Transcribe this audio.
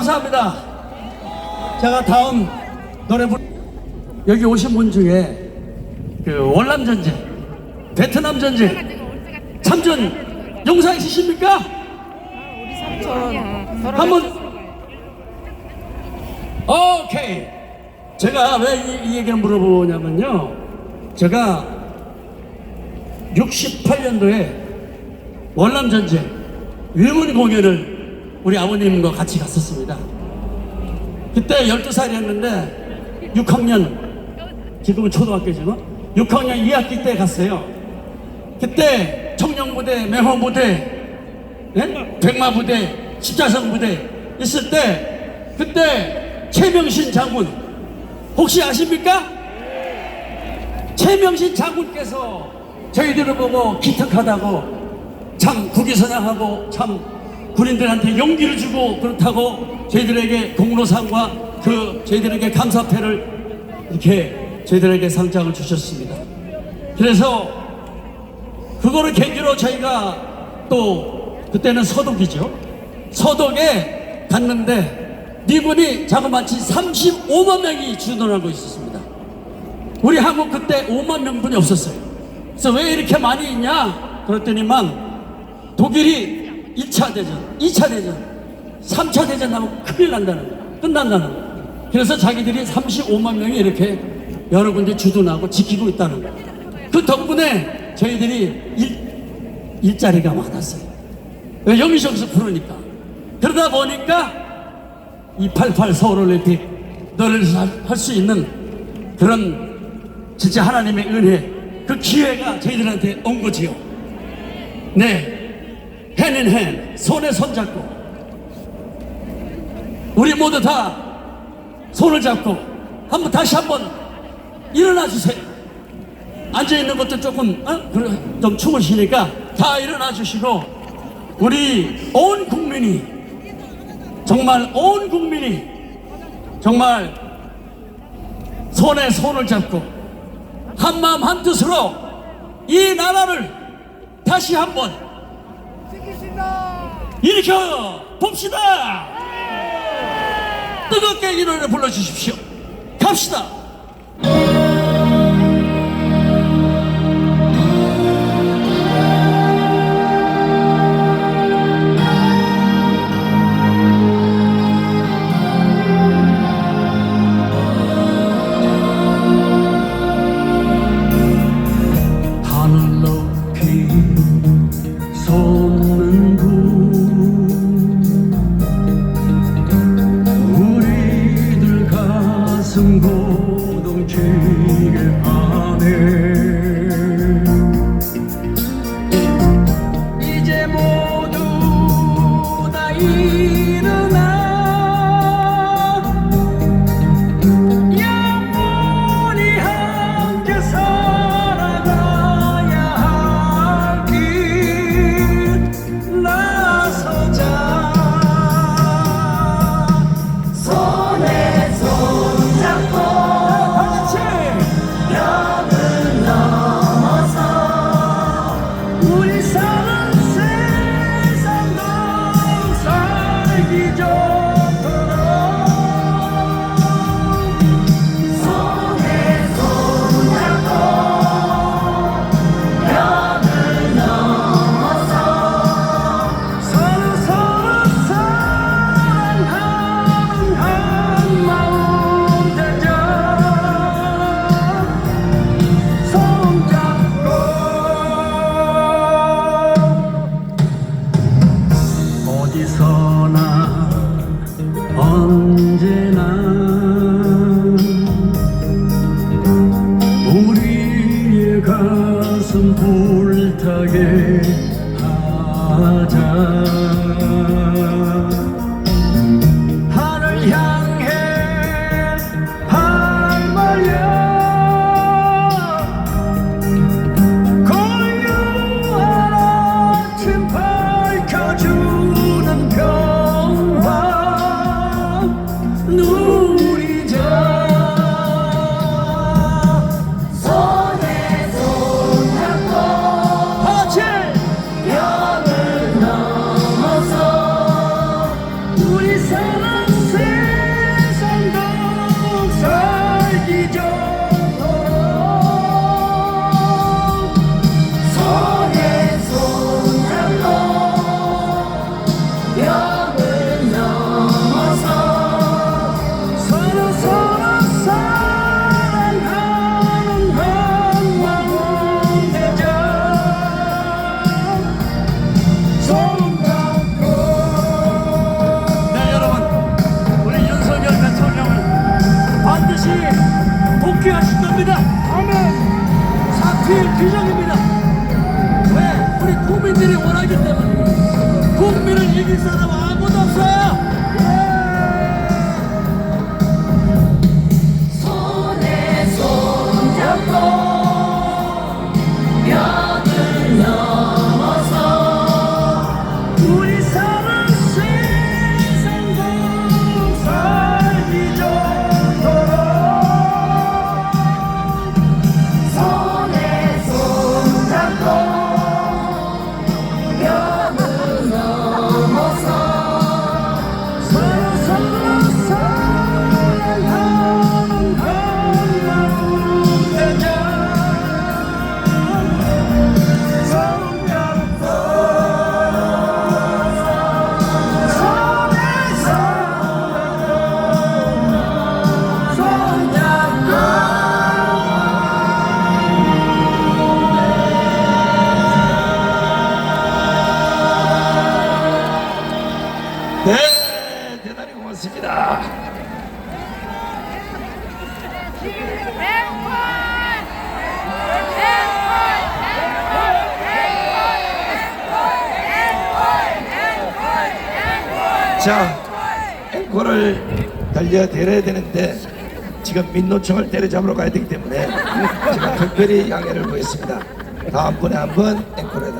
감사합니다. 제가 다음 노래 부... 여기 오신 분 중에 그 월남 전쟁, 베트남 전쟁 참전 용사 있으십니까? 한번 오케이. 제가 왜 이 얘기를 물어보냐면요. 제가 68년도에 월남 전쟁 위문 공연을 우리 아버님과 같이 갔었습니다. 그때 12살이었는데 6학년 지금은 초등학교지만 6학년 2학기 때 갔어요. 그때 청년부대, 매화부대, 예? 백마부대, 십자선 부대 있을 때 그때 최명신 장군 혹시 아십니까? 최명신 장군께서 저희들을 보고 기특하다고 참 국위선양하고 참 군인들한테 용기를 주고 그렇다고 저희들에게 공로상과 그 저희들에게 감사패를 이렇게 저희들에게 상장을 주셨습니다. 그래서 그거를 계기로 저희가 또 그때는 서독이죠. 서독에 갔는데 미군이 자그마치 35만 명이 주둔하고 있었습니다. 우리 한국 그때 5만 명분이 없었어요. 그래서 왜 이렇게 많이 있냐? 그랬더니만 독일이 1차 대전, 2차 대전, 3차 대전 하면 큰일 난다는 거야. 끝난다는 거야. 그래서 자기들이 35만 명이 이렇게 여러 군데 주둔하고 지키고 있다는 거야. 그 덕분에 저희들이 일, 일자리가 많았어요. 왜 여기저기서 부르니까. 그러다 보니까 이88 서울올림픽 너를 할 수 있는 그런 진짜 하나님의 은혜 그 기회가 저희들한테 온 거지요. 네. 핸인핸 손에 손 잡고 우리 모두 다 손을 잡고 한번 다시 한번 일어나 주세요. 앉아 있는 것도 조금 어? 좀 춤을 쉬니까 다 일어나 주시고 우리 온 국민이 정말 온 국민이 정말 손에 손을 잡고 한 마음 한 뜻으로 이 나라를 다시 한번 일으켜 봅시다. 뜨겁게 이 노래 불러주십시오. 갑시다. 가슴 고동 살기 하자 복귀하실 겁니다. 아멘. 사필 규정입니다. 왜? 우리 국민들이 원하기 때문에 국민을 이길 사람 아무도 없어요. 네, 대단히 고맙습니다. 자, 앵콜을 달려드려야 되는데 지금 민노총을 때려잡으러 가야 되기 때문에 제가 특별히 양해를 구했습니다. 다음번에 한번 앵콜에